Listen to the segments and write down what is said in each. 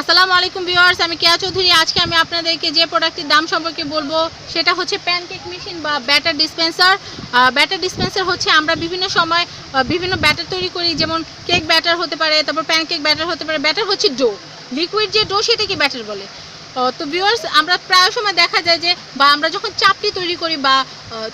আসসালামু আলাইকুম ভিউয়ার্স, আমি কেয়া চৌধুরী। আজকে আমি আপনাদেরকে যে প্রোডাক্টের দাম সম্পর্কে বলব, সেটা হচ্ছে প্যানকেক মেশিন বা ব্যাটার ডিসপেন্সার ব্যাটার ডিসপেন্সার হচ্ছে আমরা বিভিন্ন সময় বিভিন্ন ব্যাটার তৈরি করি, যেমন কেক ব্যাটার হতে পারে, তারপর প্যানকেক ব্যাটার হতে পারে। ব্যাটার হচ্ছে ডো। লিকুইড যে ডো সেটাকে ব্যাটার বলে? তো ভিউয়ার্স, আমরা প্রায় সময় দেখা যায় যে, বা আমরা যখন চাপটি তৈরি করি বা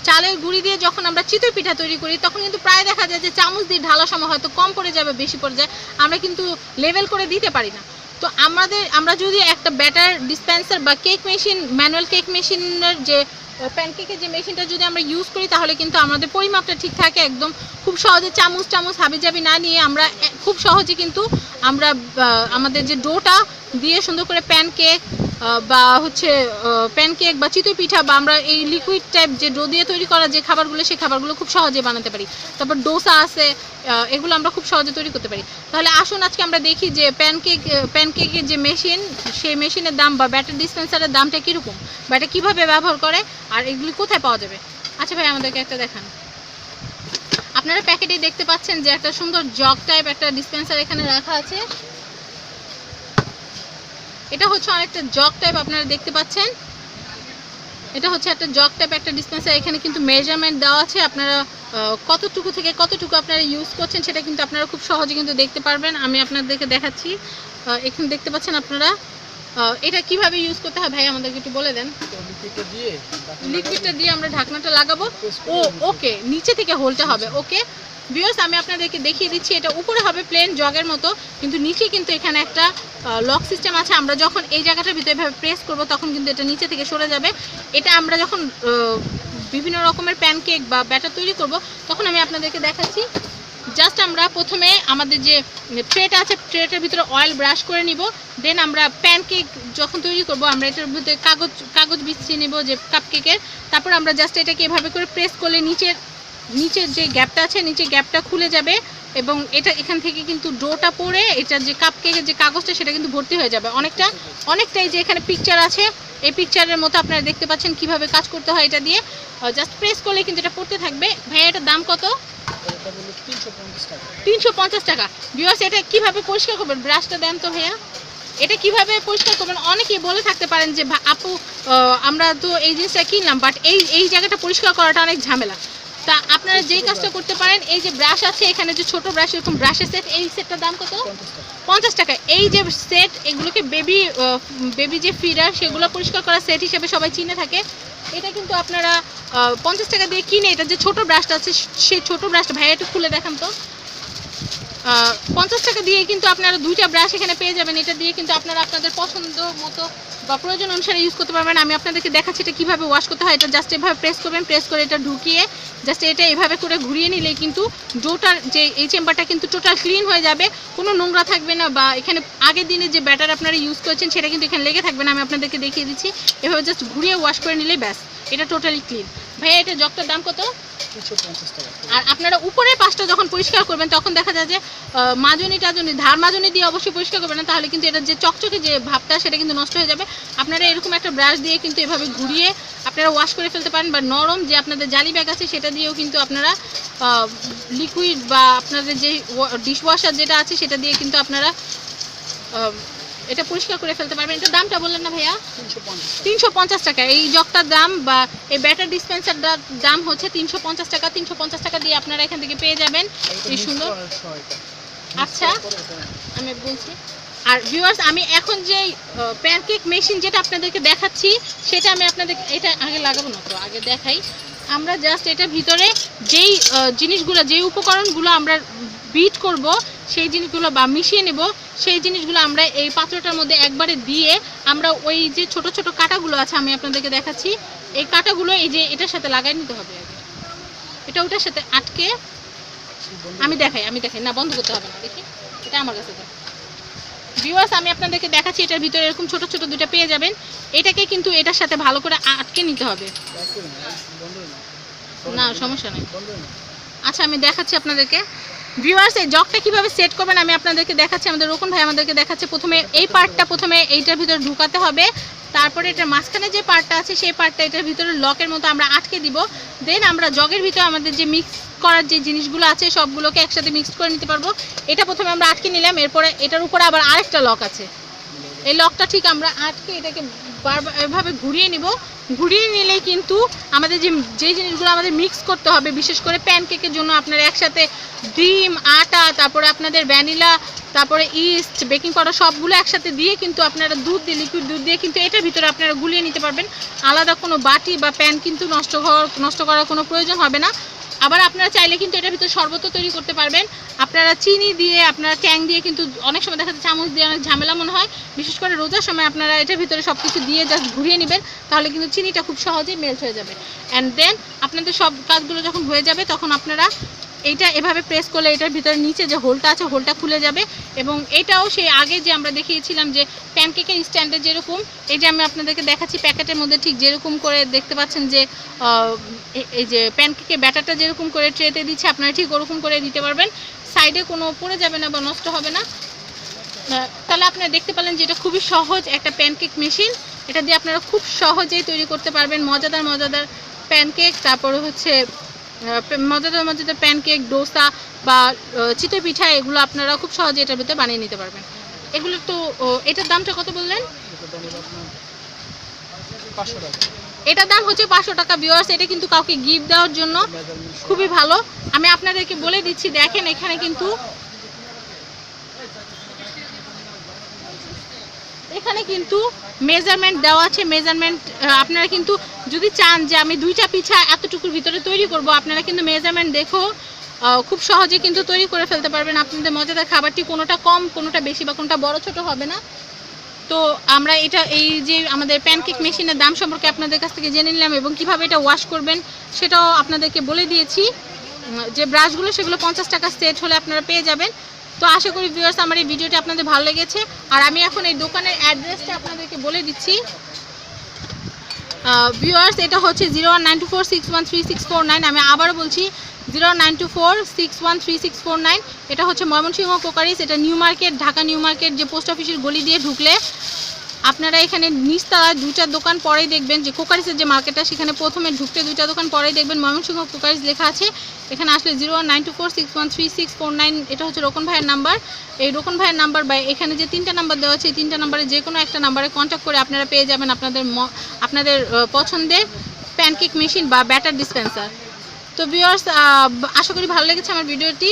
চালের গুঁড়ি দিয়ে যখন আমরা চিতই পিঠা তৈরি করি, তখন কিন্তু প্রায় দেখা যায় যে চামচ দিয়ে ঢালার সময় হয়তো কম পড়ে যাবে, বেশি পড়ে যায়। আমরা কিন্তু লেভেল করে দিতে পারি না। তো আমাদের, আমরা যদি একটা ব্যাটার ডিসপেন্সার বা কেক মেশিন ম্যানুয়াল কেক মেশিনের যে প্যানকেকের যে মেশিনটা যদি আমরা ইউজ করি, তাহলে কিন্তু আমাদের পরিমাপটা ঠিক থাকে একদম। খুব সহজে চামচ চামচ হাবিজাবি না নিয়ে আমরা খুব সহজে কিন্তু আমরা আমাদের যে ডোটা দিয়ে সুন্দর করে প্যানকেক বা হচ্ছে প্যানকেক বা চিতই পিঠা বা আমরা এই লিকুইড টাইপ যে ডো দিয়ে তৈরি করা যে খাবারগুলো, সেই খাবারগুলো খুব সহজে বানাতে পারি। তারপর ডোসা আছে এগুলো আমরা খুব সহজে তৈরি করতে পারি। তাহলে আসুন আজকে আমরা দেখি যে প্যানকেক প্যানকেকের যে মেশিন সেই মেশিনের দাম বা ব্যাটার ডিসপেন্সারের দামটা কীরকম বা এটা কীভাবে ব্যবহার করে আর এগুলি কোথায় পাওয়া যাবে? আচ্ছা ভাই, আমাদেরকে একটা দেখান। আপনারা প্যাকেটে দেখতে পাচ্ছেন যে একটা সুন্দর জগ টাইপ একটা ডিসপেন্সার এখানে রাখা আছে। এটা হচ্ছে অনেকটা জগ টাইপ আপনারা দেখতে পাচ্ছেন। এটা হচ্ছে একটা জগ টাইপ একটা ডিসপেন্সার এখানে কিন্তু মেজারমেন্ট দেওয়া আছে। আপনারা কতটুকু থেকে কতটুকু আপনারা ইউজ করছেন সেটা কিন্তু আপনারা খুব সহজে কিন্তু দেখতে পারবেন। আমি আপনাদেরকে দেখাচ্ছি। এখানে দেখতে পাচ্ছেন আপনারা এটা কীভাবে ইউজ করতে হয়? ভাই আমাদেরকে একটু বলে দেন। লিকুইডটা দিয়ে লিকুইডটা দিয়ে। আমরা ঢাকনাটা লাগাবো। ও ওকে নিচে থেকে হোলটা হবে। ওকে ভিউয়ার্স আমি আপনাদেরকে দেখিয়ে দিচ্ছি, এটা উপরে হবে প্লেন জগের মতো, কিন্তু নিচে কিন্তু এখানে একটা লক সিস্টেম আছে। আমরা যখন এই জায়গাটার ভিতরে এভাবে প্রেস করব, তখন কিন্তু এটা নিচে থেকে সরে যাবে। এটা আমরা যখন বিভিন্ন রকমের প্যানকেক বা ব্যাটার তৈরি করব, তখন আমি আপনাদেরকে দেখাচ্ছি। জাস্ট আমরা প্রথমে আমাদের যে ট্রেটা আছে ট্রেটার ভিতরে অয়েল ব্রাশ করে নিব। দেন আমরা প্যানকেক যখন তৈরি করব, আমরা এটার ভিতরে কাগজ কাগজ বিছিয়ে নিব যে কাপকেকের তারপর আমরা জাস্ট এটাকে এভাবে করে প্রেস করলে নিচের নিচের যে গ্যাপটা আছে, নিচে গ্যাপটা খুলে যাবে এবং এটা এখান থেকে কিন্তু ডোটা পড়ে এটার যে কাপকেকের যে কাগজটা, সেটা কিন্তু ভর্তি হয়ে যাবে। অনেকটা, অনেকটাই যে এখানে পিকচার আছে, এই পিকচারের মতো আপনারা দেখতে পাচ্ছেন কীভাবে কাজ করতে হয় এটা দিয়ে। জাস্ট প্রেস করলে কিন্তু এটা পড়তে থাকবে। ভাইয়া, এটার দাম কত? তিনশো পঞ্চাশ টাকা। বিকজ এটা কীভাবে পরিষ্কার করবেন? ব্রাশটা দেন তো ভাইয়া। এটা কীভাবে পরিষ্কার করবেন? অনেকেই বলে থাকতে পারেন যে আপু আমরা তো এই জিনিসটা কিনলাম বাট এই এই জায়গাটা পরিষ্কার করাটা অনেক ঝামেলা। তা আপনারা যেই কাজটা করতে পারেন, এই যে ব্রাশ আছে, এখানে যে ছোট ব্রাশ এরকম ব্রাশের সেট এই সেটটার দাম কত? পঞ্চাশ টাকা। এই যে সেট এগুলোকে বেবি বেবি যে ফিডার সেগুলো পরিষ্কার করার সেট হিসেবে সবাই চিনে থাকে। এটা কিন্তু আপনারা পঞ্চাশ টাকা দিয়ে কিনে এটা যে ছোট ব্রাশটা আছে, সেই ছোট ব্রাশটা ভাইয়া একটু খুলে দেখান তো। পঞ্চাশ টাকা দিয়ে কিন্তু আপনারা দুইটা ব্রাশ এখানে পেয়ে যাবেন। এটা দিয়ে কিন্তু আপনারা আপনাদের পছন্দ মতো বা প্রয়োজন অনুসারে ইউজ করতে পারবেন। আমি আপনাদেরকে দেখাচ্ছি এটা কীভাবে ওয়াশ করতে হয়। এটা জাস্ট এভাবে প্রেস করবেন প্রেস করে এটা ঢুকিয়ে জাস্ট এটা এভাবে করে ঘুরিয়ে নিলে কিন্তু ডোটার যে এই চেম্বারটা কিন্তু টোটাল ক্লিন হয়ে যাবে, কোনো নোংরা থাকবে না বা এখানে আগের দিনে যে ব্যাটার আপনারা ইউজ করেছেন সেটা কিন্তু এখানে লেগে থাকবে না, আমি আপনাদেরকে দেখিয়ে দিচ্ছি। এভাবে জাস্ট ঘুরিয়ে ওয়াশ করে নিলে ব্যাস, এটা টোটালি ক্লিন ভাইয়া, এটা জগটার দাম কত? আর আপনারা উপরের পাশটা যখন পরিষ্কার করবেন, তখন দেখা যায় যে মাজনি টাজনি ধার মাজনি দিয়ে অবশ্যই পরিষ্কার করবেন না, তাহলে কিন্তু এটা যে চকচকে যে ভাবটা, সেটা কিন্তু নষ্ট হয়ে যাবে। আপনারা এরকম একটা ব্রাশ দিয়ে কিন্তু এভাবে ঘুরিয়ে আপনারা ওয়াশ করে ফেলতে পারেন বা নরম যে আপনাদের জালি ব্যাগ আছে, সেটা দিয়েও কিন্তু আপনারা লিকুইড বা আপনাদের যে ডিশ ওয়াশার যেটা আছে, সেটা দিয়ে কিন্তু আপনারা এটা পরিষ্কার করে ফেলতে পারবেন। এটা দামটা বললেন না ভাইয়া? তিনশো পঞ্চাশ টাকা। এই জগটার দাম বা এই ব্যাটার ডিসপেন্সারটার দাম হচ্ছে তিনশো পঞ্চাশ টাকা। তিনশো পঞ্চাশ টাকা দিয়ে আপনারা এখান থেকে পেয়ে যাবেন। এই সুন্দর। আচ্ছা। আমি বলছি। আর ভিউয়ার্স আমি এখন যে প্যানকেক মেশিন যেটা আপনাদেরকে দেখাচ্ছি সেটা আমি আপনাদের এটা আগে লাগাবো না তো আগে দেখাই। আমরা জাস্ট এটা ভিতরে যেই জিনিসগুলো যেই উপকরণগুলো আমরা বিট করব সেই জিনিসগুলো বা মিশিয়ে নেব। সেই জিনিসগুলো আমরা এই পাত্রটার মধ্যে একবারে দিয়ে আমরা ওই যে ছোট ছোট কাটাগুলো আছে আমি আপনাদেরকে দেখাচ্ছি। এই কাটাগুলো এই যে এটার সাথে লাগাই নিতে হবে এটা ওটার সাথে আটকে আমি দেখাই আমি দেখাই। না বন্ধ করতে হবে না দেখি। এটা আমার কাছে দাও ভিউয়ার্স আমি আপনাদেরকে দেখাচ্ছি এটার ভিতরে এরকম ছোট ছোট দুটো পেয়ে যাবেন। এটাকে কিন্তু এটার সাথে ভালো করে আটকে নিতে হবে। না, সমস্যা নেই। আচ্ছা আমি দেখাচ্ছি আপনাদেরকে। ভিউয়ার্স এই জগটা কীভাবে সেট করবেন আমি আপনাদেরকে দেখাচ্ছি, আমাদের রোকন ভাই আমাদেরকে দেখাচ্ছে। প্রথমে এই পার্টটা প্রথমে এইটার ভিতরে ঢুকাতে হবে। তারপরে এটার মাঝখানে যে পার্টটা আছে, সেই পার্টটা এটার ভিতরে লকের মতো আমরা আটকে দিব। দেন আমরা জগের ভিতরে আমাদের যে মিক্স করার যে জিনিসগুলো আছে, সবগুলোকে একসাথে মিক্স করে নিতে পারব। এটা প্রথমে আমরা আটকে নিলাম, এরপরে এটার উপরে আবার আরেকটা লক আছে। এই লকটা ঠিক আমরা আটকে এটাকে বারবার এভাবে ঘুরিয়ে নিব। ঘুরিয়ে নিলেই কিন্তু আমাদের যে যে জিনিসগুলো আমাদের মিক্স করতে হবে, বিশেষ করে প্যানকেকের জন্য আপনারা একসাথে ডিম, আটা, তারপরে আপনাদের ভ্যানিলা, তারপরে ইস্ট, বেকিং পাউডার সবগুলো একসাথে দিয়ে কিন্তু আপনারা দুধ দিয়ে লিকুইড দুধ দিয়ে কিন্তু এটার ভিতরে আপনারা গুলিয়ে নিতে পারবেন। আলাদা কোনো বাটি বা প্যান কিন্তু নষ্ট হওয়ার, নষ্ট করার কোনো প্রয়োজন হবে না। আবার আপনারা চাইলে কিন্তু এটার ভিতরে শরবত তৈরি করতে পারবেন। আপনারা চিনি দিয়ে, আপনারা ট্যাং দিয়ে কিন্তু অনেক সময় দেখা যাচ্ছে চামচ দিয়ে অনেক ঝামেলা মনে হয়। বিশেষ করে রোজার সময় আপনারা এটার ভিতরে সব কিছু দিয়ে জাস্ট ঘুরিয়ে নেবেন, তাহলে কিন্তু চিনিটা খুব সহজেই মেল্ট হয়ে যাবে। অ্যান্ড দেন আপনাদের সব কাজগুলো যখন হয়ে যাবে, তখন আপনারা এইটা এভাবে প্রেস করলে এটার ভিতরে নিচে যে হোলটা আছে হোলটা খুলে যাবে এবং এটাও সেই আগে যে আমরা দেখিয়েছিলাম যে প্যানকেকের স্ট্যান্ডে যেরকম, এই যে আমি আপনাদেরকে দেখাচ্ছি প্যাকেটের মধ্যে ঠিক যেরকম করে দেখতে পাচ্ছেন যে এই যে প্যানকেকের ব্যাটারটা যেরকম করে ট্রেতে দিচ্ছে, আপনারা ঠিক ওরকম করে দিতে পারবেন। সাইডে কোনো পড়ে যাবে না বা নষ্ট হবে না। তাহলে আপনারা দেখতে পেলেন যে এটা খুবই সহজ একটা প্যানকেক মেশিন এটা দিয়ে আপনারা খুব সহজেই তৈরি করতে পারবেন। মজাদার মজাদার প্যানকেক তারপরে হচ্ছে মজাদার মজাদার প্যানকেক ডোসা বা চিতে পিঠা, এগুলো আপনারা খুব সহজে এটার ভিতরে বানিয়ে নিতে পারবেন। এগুলো তো এটার দামটা কত বললেন? এটার দাম হচ্ছে পাঁচশো টাকা বিওয়ার্স এটা কিন্তু কাউকে গিফট দেওয়ার জন্য খুবই ভালো। আমি আপনাদেরকে বলে দিচ্ছি, দেখেন এখানে কিন্তু এখানে কিন্তু মেজারমেন্ট দেওয়া আছে মেজারমেন্ট আপনারা কিন্তু যদি চান যে আমি দুইটা পিঠা এতটুকুর ভিতরে তৈরি করব, আপনারা কিন্তু মেজারমেন্ট দেখো খুব সহজে কিন্তু তৈরি করে ফেলতে পারবেন। আপনাদের মজাদার খাবারটি কোনোটা কম, কোনোটা বেশি বা কোনোটা বড়, ছোট হবে না। তো আমরা এটা, এই যে আমাদের প্যানকেক মেশিনের দাম সম্পর্কে আপনাদের কাছ থেকে জেনে নিলাম এবং কীভাবে এটা ওয়াশ করবেন, সেটাও আপনাদেরকে বলে দিয়েছি। যে ব্রাশগুলো সেগুলো পঞ্চাশ টাকা সেট হলে আপনারা পেয়ে যাবেন। তো আশা করি ভিউয়ার্স আমার এই ভিডিওটি আপনাদের ভালো লেগেছে। আর আমি এখন এই দোকানের অ্যাড্রেসটা আপনাদেরকে বলে দিচ্ছি। ভিউয়ার্স এটা হচ্ছে zero one nine two four six one three six four nine আমি আবারও বলছি zero nine two four six one three six four nine এটা হচ্ছে ময়মনসিংহ কোকারিস, এটা New Market, Dhaka New Market, যে পোস্ট অফিসের গলি দিয়ে ঢুকলে। আপনারা এখানে নিচতলায় দুইটা দোকান পরেই দেখবেন যে কোকারিসের যে মার্কেটটা, সেখানে প্রথমে ঢুকতে দুইটা দোকান পরেই দেখবেন ময়মনসিংহ কোকারিস লেখা আছে। এখানে আসলে zero one nine two four six one three six four nine এটা হচ্ছে রোকন ভাইয়ের নাম্বার। এই রোকন ভাইয়ের নাম্বার বা এখানে যে তিনটা নাম্বার দেওয়া আছে, এই তিনটা নাম্বারে যে কোনো একটা নাম্বারে কন্ট্যাক্ট করে আপনারা পেয়ে যাবেন আপনাদের আপনাদের পছন্দের প্যানকেক মেশিন বা ব্যাটার ডিসপেন্সার তো ভিউয়ার্স আশা করি ভালো লেগেছে আমার ভিডিওটি।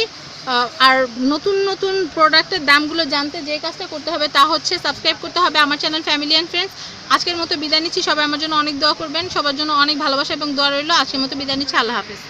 আর নতুন নতুন প্রোডাক্টের দামগুলো জানতে যে কাজটা করতে হবে তা হচ্ছে সাবস্ক্রাইব করতে হবে আমার চ্যানেল ফ্যামিলি অ্যান্ড ফ্রেন্ডস আজকের মতো বিদায় নিচ্ছি। সবাই আমার জন্য অনেক দোয়া করবেন। সবার জন্য অনেক ভালোবাসা এবং দোয়া রইল। আজকের মতো বিদায় নিচ্ছি। আল্লাহ হাফিজ।